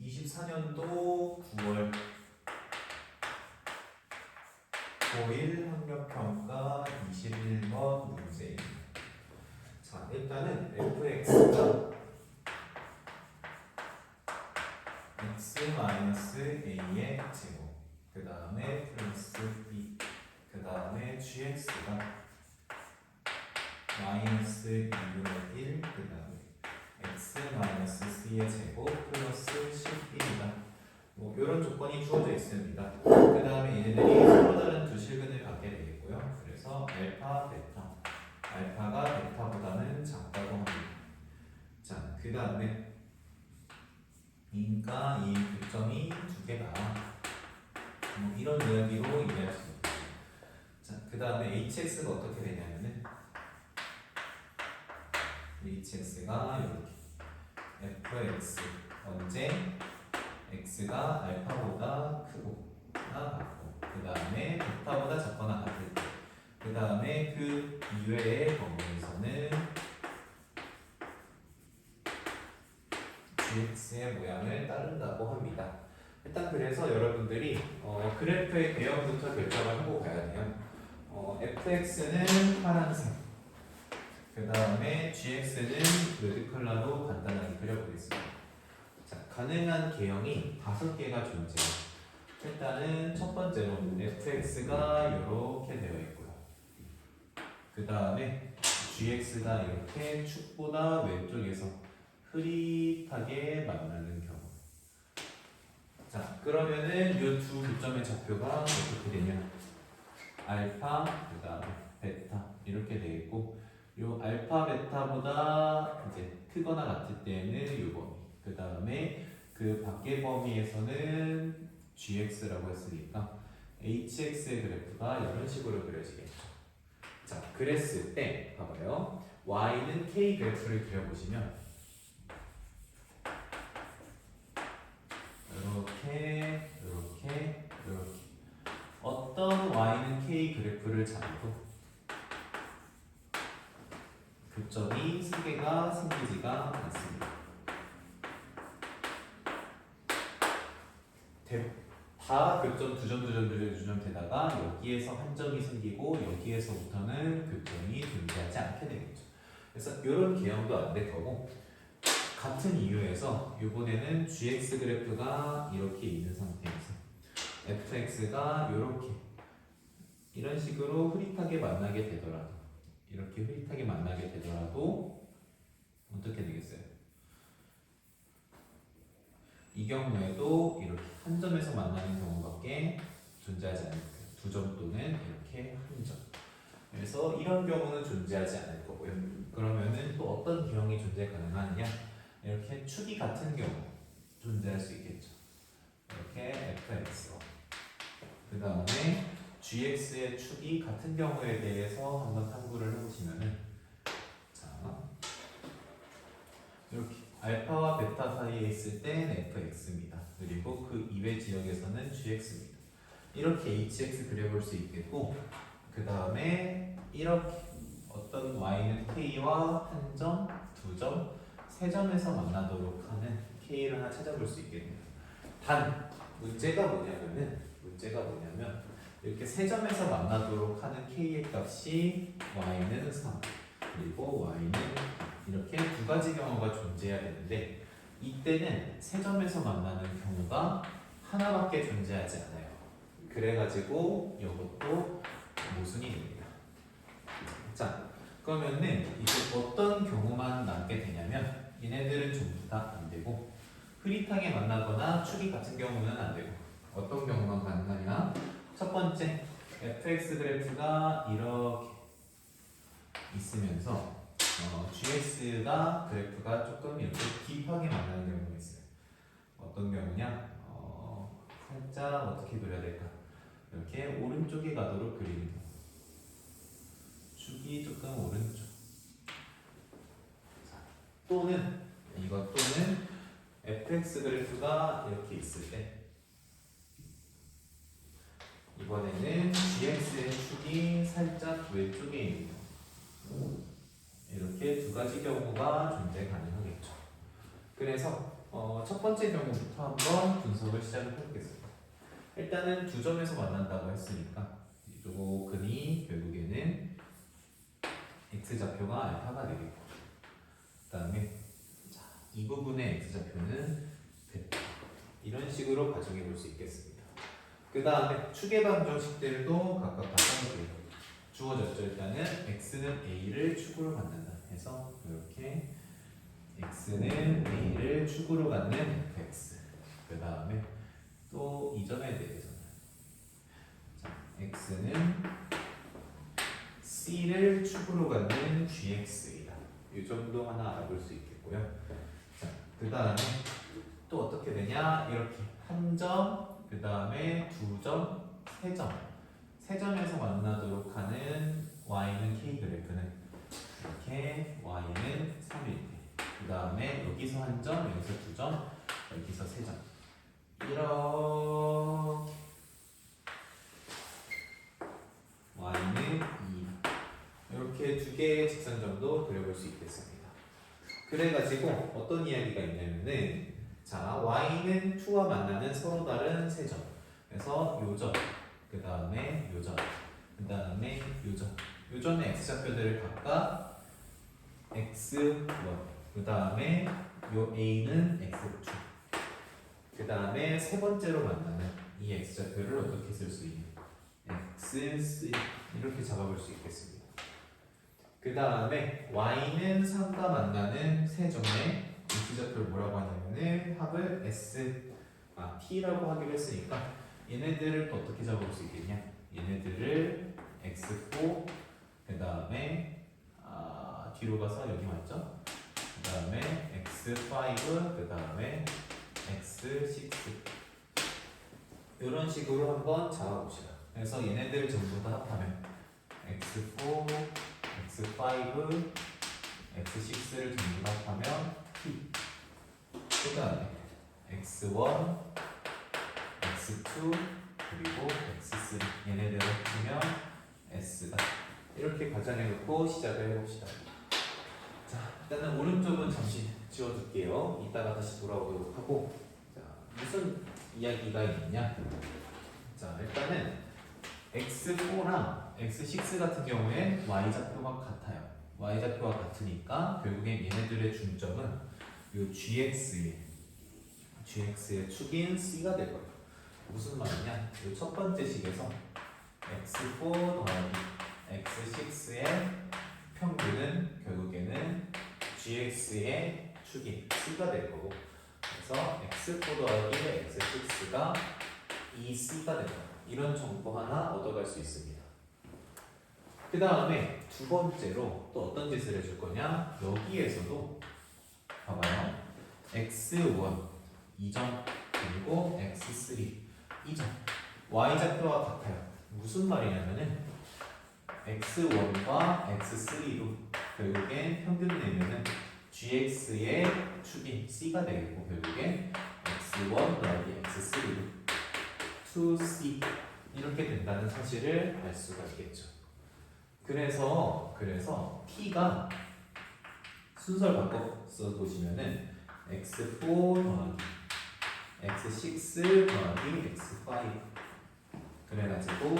(24년도 9월) 고1 학력평가 21번 문제입니다. 자, 일단은 fx가 x-a의 제곱 그 다음에 플러스 b 그 다음에 gx가 마이너스 2분의 1, 그 다음에 x 마이너스 c의 제곱 플러스 10입니다. 뭐 이런 조건이 주어져 있습니다. 그 다음에 얘네들이 서로 다른 두 실근을 갖게 되겠고요. 그래서 알파, 베타, 알파가 베타보다는 작다고 합니다. 자, 그 다음에 인가 이 교점이 두 개다. 뭐 이런 이야기로 이해할 수 있습니다. 자, 그 다음에 hx가 어떻게 되냐면은 hx가 fx 언제 x가 알파보다 크고나 같고 그 다음에 베타보다 작거나 같을 때그 다음에 그 이외의 범위에서는 gx의 모양을 따른다고 합니다. 일단 그래서 여러분들이 어, 그래프의 배열부터 결정을 하고 가야 돼요. 어, fx는 파란색 그 다음에 gx는 레드 컬러로 간단하게 그려보겠습니다. 자, 가능한 개형이 다섯 개가 존재해요. 일단은 첫 번째로 fx가 이렇게 되어 있고요. 그 다음에 gx가 이렇게 축보다 왼쪽에서 흐릿하게 만나는 경우. 자, 그러면은 이 두 교점의 좌표가 어떻게 되냐? 알파, 그 다음에 베타 이렇게 되겠고, 요 알파 베타보다 이제 크거나 같을 때는 요 범위. 그 다음에 그 밖의 범위에서는 gx라고 했으니까 hx의 그래프가 이런 식으로 그려지겠죠. 자, 그랬을 때 봐봐요. y는 k 그래프를 그려보시면 이렇게 이렇게 이렇게 어떤 y는 k 그래프를 잡아도 교점이 세 개가 생기지가 않습니다. 대- 다 교점 두 점 두 점 두 점 두 점 되다가 여기에서 한 점이 생기고 여기에서부터는 교점이 존재하지 않게 되겠죠. 그래서 이런 개형도 안 될 거고 같은 이유에서 이번에는 gx 그래프가 이렇게 있는 상태에서 fx가 이렇게 이런 식으로 흐릿하게 만나게 되더라도 이렇게 흐릿하게 만나게 되더라도 어떻게 되겠어요? 이 경우에도 이렇게 한 점에서 만나는 경우밖에 존재하지 않을 거예요. 두 점 또는 이렇게 한 점. 그래서 이런 경우는 존재하지 않을 거고요. 그러면은 또 어떤 기형이 존재 가능하느냐? 이렇게 축이 같은 경우 존재할 수 있겠죠. 이렇게 fx와 그 다음에 gx의 축이 같은 경우에 대해서 한번 탐구를 해보시면은 자 이렇게 알파와 베타 사이에 있을 땐 fx입니다. 그리고 그 이외 지역에서는 gx입니다. 이렇게 hx 그려볼 수 있겠고 그 다음에 이렇게 어떤 y는 k와 한 점, 두 점, 세 점에서 만나도록 하는 k를 하나 찾아볼 수 있겠네요. 단 문제가 뭐냐면은 문제가 뭐냐면 이렇게 세 점에서 만나도록 하는 k의 값이 y는 3 그리고 y는 이렇게 두 가지 경우가 존재해야 되는데 이때는 세 점에서 만나는 경우가 하나밖에 존재하지 않아요. 그래가지고 이것도 모순이 됩니다. 자, 그러면은 이제 어떤 경우만 남게 되냐면 얘네들은 전부 다 안 되고 흐릿하게 만나거나 축이 같은 경우는 안 되고 어떤 경우만 가능하냐? 첫 번째 fx 그래프가 이렇게 있으면서 어, gx가 그래프가 조금 이렇게 딥하게 만나는 경우가 있어요. 어떤 경우냐? 어, 살짝 어떻게 그려야 될까? 이렇게 오른쪽에 가도록 그리는. 축이 조금 오른쪽. 자, 또는 이것 또는 fx 그래프가 이렇게 있을 때 이번에는 gx의 축이 살짝 왼쪽에 있는 경우. 가지 경우가 존재 가능하겠죠. 그래서 어, 첫 번째 경우부터 한번 분석을 시작을 해보겠습니다. 일단은 두 점에서 만난다고 했으니까 요 근이 결국에는 x 좌표가 알파가 되겠고 그 다음에 자, 이 부분의 x 좌표는 베타 이런 식으로 가정해 볼 수 있겠습니다. 그 다음에 추계 방 정식들도 각각 가정해요. 주어졌죠. 일단은 x는 a를 축으로 갖는다. 해서 이렇게 x는 a를 축으로 갖는 fx. 그 다음에 또 이 점에 대해서는 자, x는 c를 축으로 갖는 gx이다. 이 정도 하나 알아볼 수 있겠고요. 자, 그 다음에 또 어떻게 되냐? 이렇게 한 점, 그 다음에 두 점, 세 점. 세 점에서 만나도록 하는 y는 k 그래프는 이렇게 y는 3일 때. 그 다음에 여기서 한 점, 여기서 두 점, 여기서 세 점. 이렇게 y는 2. 이렇게 두 개의 직선점도 그려볼 수 있겠습니다. 그래가지고 어떤 이야기가 있냐면은 자 y는 2와 만나는 서로 다른 세 점. 그래서 요점, 그 다음에 요점, 그 다음에 요점. 요점의 x 좌표들을 각각 x1, 그 다음에 요 a는 x2. 그 다음에 세 번째로 만나는 이 x 좌표를 어떻게 쓸 수 있냐? x3 이렇게 잡아볼 수 있겠습니다. 그 다음에 y는 3과 만나는 세 점의 x 좌표를 뭐라고 하냐면은 합을 s 아 t라고 하기로 했으니까 얘네들을 또 어떻게 잡아볼 수 있겠냐? 얘네들을 x4 그 다음에 아, 뒤로 가서 여기 맞죠? 그 다음에 x5 그 다음에 x6 이런 식으로 한번 잡아봅시다. 그래서 얘네들 전부 다 합하면 x4, x5, x6를 전부 다 합하면 t. 그 다음에 x1, x2 그리고 x3 얘네들을 합치면 s다. 이렇게 가정해놓고 시작을 해봅시다. 자, 일단은 오른쪽은 잠시 지워둘게요. 이따가 다시 돌아오도록 하고 자, 무슨 이야기가 있냐? 자, 일단은 x4랑 x6 같은 경우에 y 좌표가 같아요. Y 좌표가 같으니까 결국엔 얘네들의 중점은 요 gx의 gx의 축인 c가 될 거예요. 무슨 말이냐? 요첫 번째 식에서 x4 더하기 x6의 평균은 결국에는 gx의 축인 c가 될 거고 그래서 x4 더하기 x6가 2c가 된다. 이런 정보 하나 얻어갈 수 있습니다. 그 다음에 두 번째로 또 어떤 짓을 해줄 거냐? 여기에서도 봐봐요. x1 2점 그리고 x3 2점 y 좌표와 같아요. 무슨 말이냐면은 x1과 x3로 결국엔 평균 내면은 gx의 축인 c가 되겠고 결국엔 x1 더하기 x3로 2c 이렇게 된다는 사실을 알 수가 있겠죠. 그래서 그래서 t가 순서를 바꿔서 보시면은 x4 더하기 x6 더하기 x5 그래가지고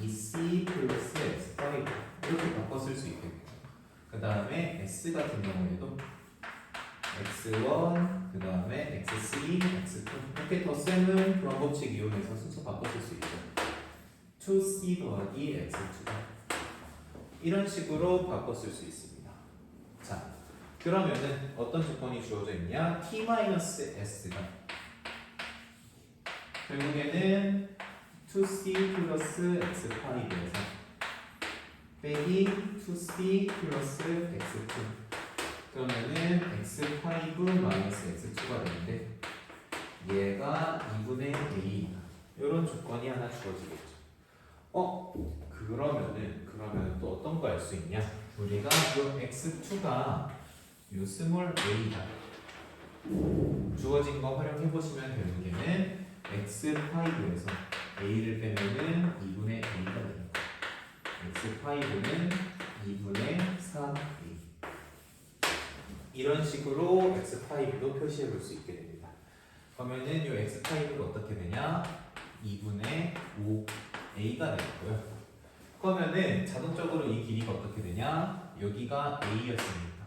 2c 플러스 x5 이렇게 바꿔 쓸 수 있겠고 그 다음에 s 같은 경우에도 x1 그 다음에 x3 x2 이렇게 덧셈은 그런 법칙 이용해서 순서 바꿔 쓸 수 있죠. 2c 더하기 x2 이런 식으로 쓸수 있습니다. 자 그러면은 어떤 조건이 주어져 있냐? T-s가. 결국에는 2c 플러스 x5에서 빼기 2c 플러스 x2. 그러면은 x5 마이너스 x2가 되는데 얘가 2분의 a 이런 조건이 하나 주어지겠죠 어? 그러면은 그러면 또 어떤 거 알 수 있냐 우리가 이 x2가 요 스몰 a다 주어진 거 활용해 보시면 결국에는 x5에서 a를 빼면은 2분의 a가 됩니다. x5는 2분의 3a 이런 식으로 x5도 표시해 볼 수 있게 됩니다. 그러면은 이 x5가 어떻게 되냐? 2분의 5a가 되고요. 그러면은 자동적으로 이 길이가 어떻게 되냐? 여기가 a였으니까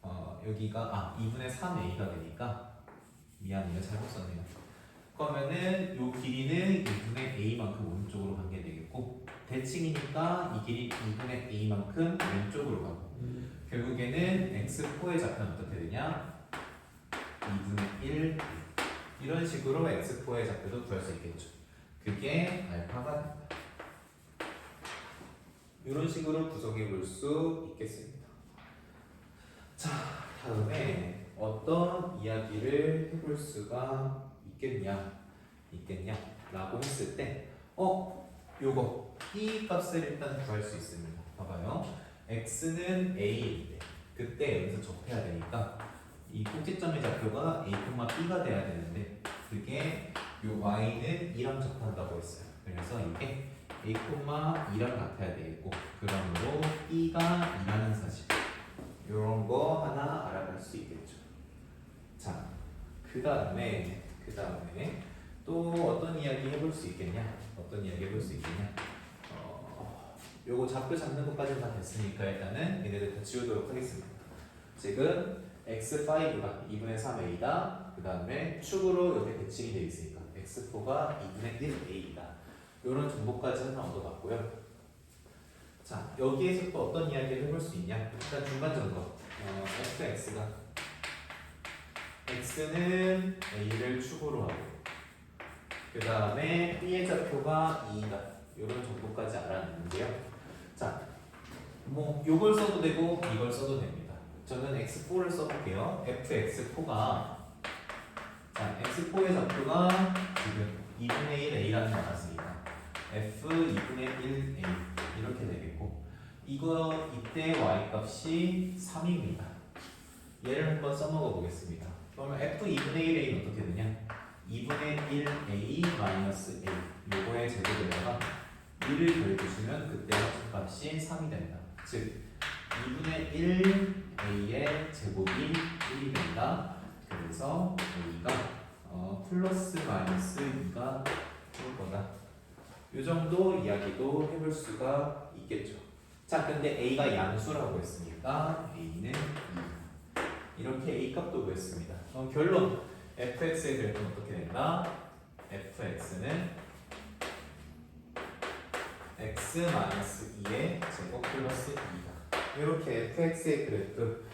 어, 여기가 아 2분의 3a가 되니까 미안해요 잘못 썼네요. 그러면은 이 길이는 2분의 a만큼 오른쪽으로 가게 되겠고 대칭이니까 이 길이 2분의 a만큼 왼쪽으로 가고 결국에는 x4의 좌표는 어떻게 되냐? 2분의 1 이런 식으로 x4의 좌표도 구할 수 있겠죠. 그게 알파가 됩니다. 이런 식으로 구성해 볼 수 있겠습니다. 자, 다음에 어떤 이야기를 해볼 수가 있겠냐, 있겠냐 라고 했을 때, 어, 요거 p 값을 일단 구할 수 있습니다. 봐봐요. x는 때, 그때 여기서 접해야 되니까 이 꼭지점의 좌표가 a, b가 돼야 되는데 그게 요 y는 2랑 접한다고 했어요. 그래서 이게 a, 2랑 같아야 되겠고 그러므로 b가 2라는 사실 이런 거 하나 알아볼 수 있겠죠. 자, 그 다음에 그 다음에 또 어떤 이야기 해볼 수 있겠냐? 어떤 이야기 해볼 수 있겠냐? 어, 요거 좌표 잡는 것까지는 다 됐으니까 일단은 얘네들 다 지우도록 하겠습니다. 지금 x5가 2분의 3a다. 그 다음에 축으로 이렇게 대칭이 되어 있으니까 x4가 2분의 1a다. 이런 정보까지 하나 얻어봤고요. 자 여기에서 또 어떤 이야기를 해볼 수 있냐? 일단 중간 점거 어, fx가 x는 a를 축으로 하고 그 다음에 b의 좌표가 2다. 이런 정보까지 알아냈는데요. 자, 뭐 요걸 써도 되고 이걸 써도 됩니다. 저는 x4를 써볼게요. fx4가 자 x4의 좌표가 지금 2분의 1 a라는 거 나왔으니까 f 2분의 1 a 이렇게 되겠고 이거 이때 y 값이 3입니다. 얘를 한번 써먹어 보겠습니다. 그러면 f 2분의 1 a는 어떻게 되냐? 2분의 1 a 마이너스 a 요거의 제곱에다가 1을 더해주시면 그때 값이 3이 된다. 즉 2분의 1 a의 제곱이 1이 된다. 그래서 어, 플러스 마이너스 2가 될 거다. 이 정도 이야기도 해볼 수가 있겠죠. 자, 근데 a가 양수라고 했으니까 a는 2. 이렇게 a 값도 구했습니다. 그럼 결론 fx의 그래프는 어떻게 된다? fx는 x 마이너스 2의 제곱 플러스 2다. 이렇게 fx의 그래프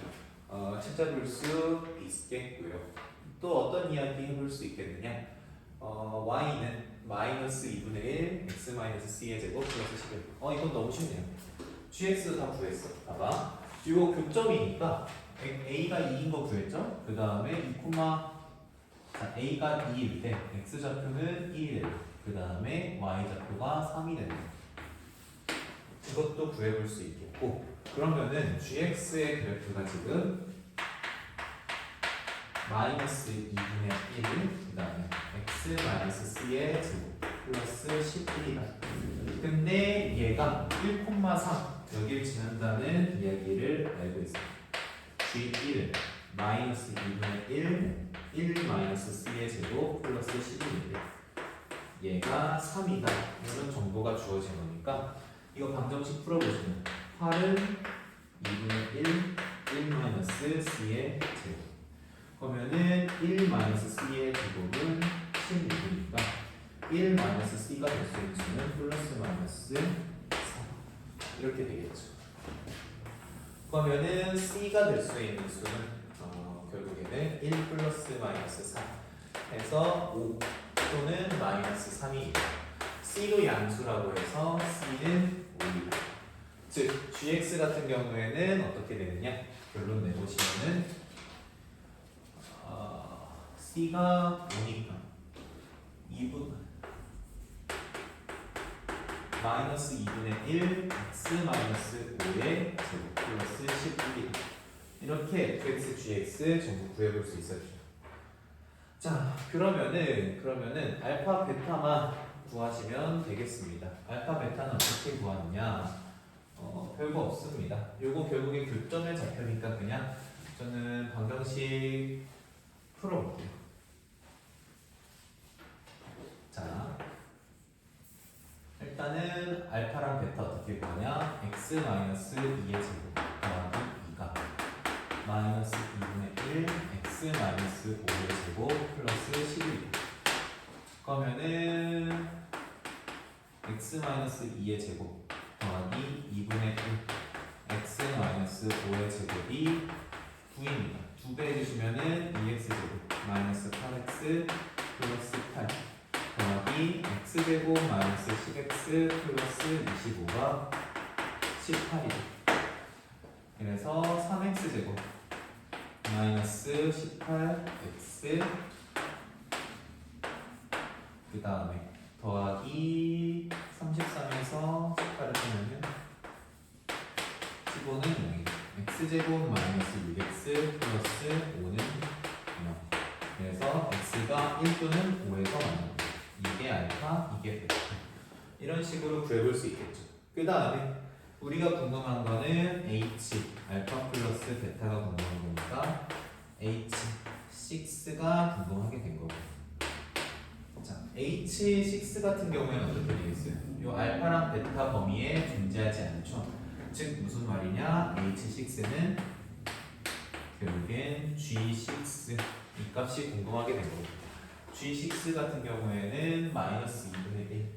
어, 찾아볼 수 있겠고요. 또 어떤 이야기 해볼 수 있겠느냐? 어, y는 마이너스 2분의 1 x 마이너스 c의 제곱 플러스 11. 어 이건 너무 쉽네요. gx 다 구했어. 봐봐. 이거 교점이니까 a가 2인 거 구했죠? 그 다음에 2, 자, a가 2일 때 x 좌표는 1이 되고 그 다음에 y 좌표가 3이 된다. 이것도 구해볼 수 있겠고 그러면은 gx의 그래프가 지금 마이너스 2분의 1, 그 다음에 x 마이너스 c의 제곱 플러스 11이다. 근데 얘가 1,3 여기를 지난다는 이야기를 알고 있습니다. g1 마이너스 2분의 1, 1 마이너스 c의 제곱 플러스 11인데 얘가 3이다. 이런 정보가 주어진 거니까 이거 방정식 풀어보시면 8은 2분의 1, 1 마이너스 c의 제곱 그러면은 1 마이너스 c의 제곱은 16이니까 1 마이너스 c가 될 수 있는 수는 플러스 마이너스 3 이렇게 되겠죠. 그러면은 c가 될 수 있는 수는 어, 결국에는 1 플러스 마이너스 3 해서 5 또는 마이너스 3이 c도 양수라고 해서 c는 5이다. 즉 gx 같은 경우에는 어떻게 되느냐? 결론 내보시면은 어, C가 5니까 2분 마이너스 2분의 1 x 마이너스 5의 제곱 플러스 11 이렇게 fx, gx 전부 구해볼 수 있었죠. 자 그러면은 그러면은 알파 베타만 구하시면 되겠습니다. 알파 베타는 어떻게 구하느냐? 어 별거 없습니다. 요거 결국에 교점의 좌표니까 그냥 저는 방정식 풀어볼게요. 자, 일단은 알파랑 베타 어떻게 구하냐? x 마이너스 2의 제곱 더하기 2가 마이너스 2분의 1 x 마이너스 5의 제곱 플러스 11 그러면은 x 마이너스 2의 제곱 더하기 2분의 1 x 마이너스 5의 제곱이 9입니다. 2배 해주시면은 2x 제곱 마이너스 8x 3제곱 마이너스 10x 플러스 25가 18이 그래서 3x제곱. 마이너스 18x 그 다음에 더하기 33에서 18을 빼면 15는 0이 x제곱 마이너스 6x 플러스 5는 0 그래서 x가 1 또는 5에서 만납니다. 이게 알파, 이게 베타. 이런 식으로 구해볼 수 있겠죠. 그 다음에 우리가 궁금한 거는 h, 알파 플러스 베타가 궁금한 거니까 h6가 궁금하게 된 거고. 자, h6 같은 경우에는 어떻게 되겠어요? 이 알파랑 베타 범위에 존재하지 않죠. 즉 무슨 말이냐? H6는 결국엔 G6 이 값이 궁금하게 된 거고 G6 같은 경우에는 마이너스 2분의 1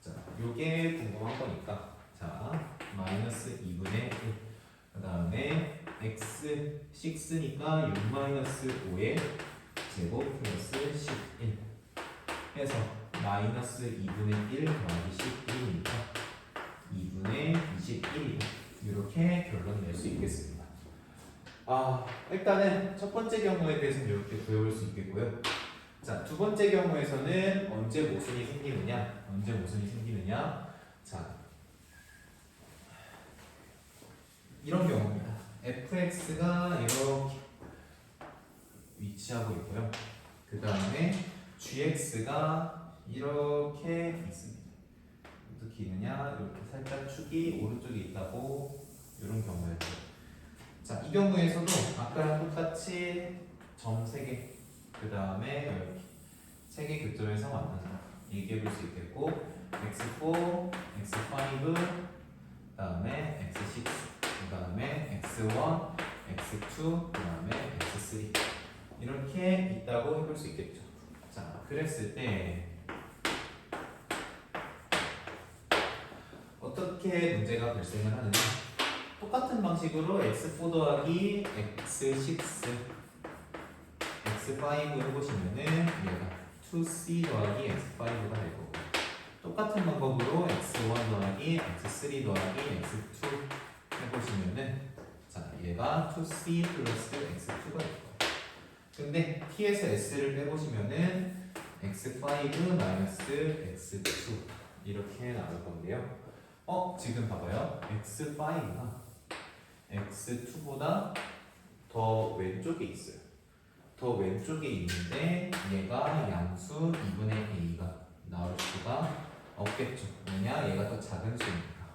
자, 요게 궁금한 거니까. 자, 마이너스 2분의 1 그 다음에 X6니까 6 마이너스 5의 제곱 플러스 11 해서 마이너스 2분의 1 더하기 11이니까 2분의 21이고 이렇게 결론 낼 수 있겠습니다. 아 일단은 첫 번째 경우에 대해서는 이렇게 구해볼 수 있겠고요. 자 두 번째 경우에서는 언제 모순이 생기느냐? 언제 모순이 생기느냐? 자 이런 경우입니다. fx가 이렇게 위치하고 있고요. 그 다음에 gx가 이렇게 있습니다. 어떻게 있느냐 이렇게 살짝 축이 오른쪽에 있다고 이런 경우였죠. 자, 이 경우에서도 아까랑 똑같이 점 3개 그 다음에 3개 교점에서 만나서 얘기해 볼 수 있겠고 x4, x5 그 다음에 x6 그 다음에 x1, x2 그 다음에 x3 이렇게 있다고 해볼 수 있겠죠. 자, 그랬을 때 어떻게 문제가 발생을 하느냐? 똑같은 방식으로 x4 더하기 x6 x5 해보시면은 얘가 2c 더하기 x5가 될 거고 똑같은 방법으로 x1 더하기 x3 더하기 x2 해보시면은 자 얘가 2c 플러스 x2가 될 거예요. 근데 t에서 s를 빼보시면은 x5 마이너스 x2 이렇게 나올 건데요. 어 지금 봐봐요. X5가 x2보다 더 왼쪽에 있어요 더 왼쪽에 있는데 얘가 양수 2분의 a가 나올 수가 없겠죠. 왜냐? 얘가 더 작은 수니까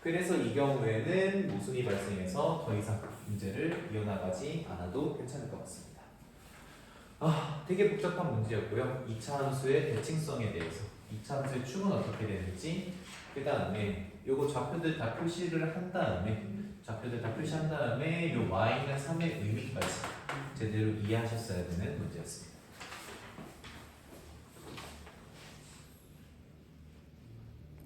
그래서 이 경우에는 모순이 발생해서 더 이상 문제를 이어나가지 않아도 괜찮을 것 같습니다. 아 되게 복잡한 문제였고요. 2차 함수의 대칭성에 대해서. 2차 함수의 축은 어떻게 되는지 그 다음에 요거 좌표들 다 표시를 한 다음에 좌표들 다 표시한 다음에 요 y는 3의 의미까지 제대로 이해하셨어야 되는 문제였습니다.